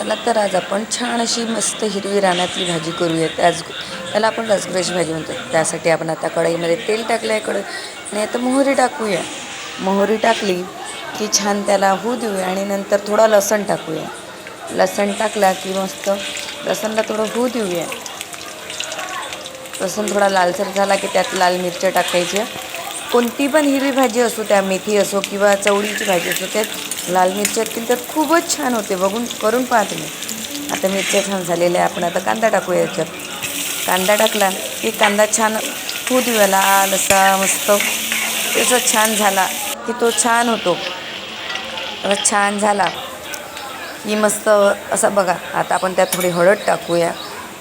चला तर आज आपण छान अशी मस्त हिरवी रानातली भाजी करूया. त्याच त्याला आपण रसगुऱ्याची भाजी म्हणतो त्यासाठी आपण आता कढईमध्ये तेल टाकलं आहे कढई. आणि आता मोहरी टाकूया. मोहरी टाकली की छान त्याला होऊ देऊया आणि नंतर थोडा लसण टाकूया. लसण टाकला की मस्त लसणला थोडं होऊ देऊया. लसूण थोडा लालसर झाला की त्यात लाल मिरच्या टाकायच्या. कोणती पण हिरवी भाजी असो त्या मेथी असो किंवा चवळीची भाजी असो त्यात लाल मिरच्या असतील तर खूपच छान होते. बघून करून पाहते तुम्ही आता मिरच्या छान झालेल्या आहे आपण आता कांदा टाकूया याच्यात. कांदा टाकला की कांदा छान होऊ देऊया लाल असा मस्त त्याचा छान झाला की तो छान होतो. छान झाला. की मस्त असा बघा. आता आपण त्यात थोडी हळद टाकूया.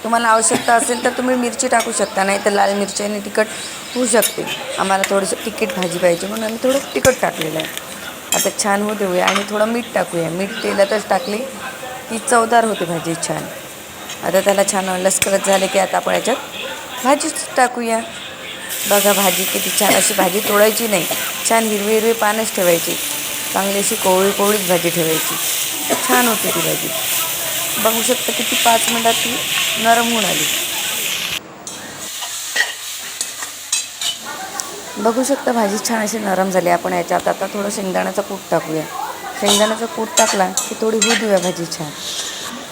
तुम्हाला आवश्यकता असेल तर तुम्ही मिरची टाकू शकता नाही तर लाल मिरच्याने तिखट होऊ शकते. आम्हाला थोडंसं तिखट भाजी पाहिजे म्हणून आम्ही थोडं तिखट टाकलेलं आहे. आता छान होऊ देऊया आणि थोडं मीठ टाकूया. मीठ तेलातच टाकली की चवदार होते भाजी छान. आता त्याला छान लसकरत झाले की आता आपण याच्यात भाजीच टाकूया. बघा भाजी किती छान अशी भाजी तोडायची नाही. छान हिरवी हिरवी पानच ठेवायची. चांगली अशी कोवळी कोवळीच भाजी ठेवायची. छान होती ती भाजी. बघू शकता किती पाच मिनटात ती नरम होऊन आली. बघू शकता भाजी छान अशी नरम झाली. आपण याच्यात आता थोडं शेंगदाण्याचा कूट टाकूया. शेंगदाण्याचा कूट टाकला की थोडी होऊ देऊया भाजी छान.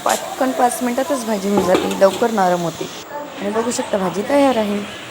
पटकन पाच मिनटातच भाजी होऊन जाते. लवकर नरम होते. आणि बघू शकता भाजी तयार आहे.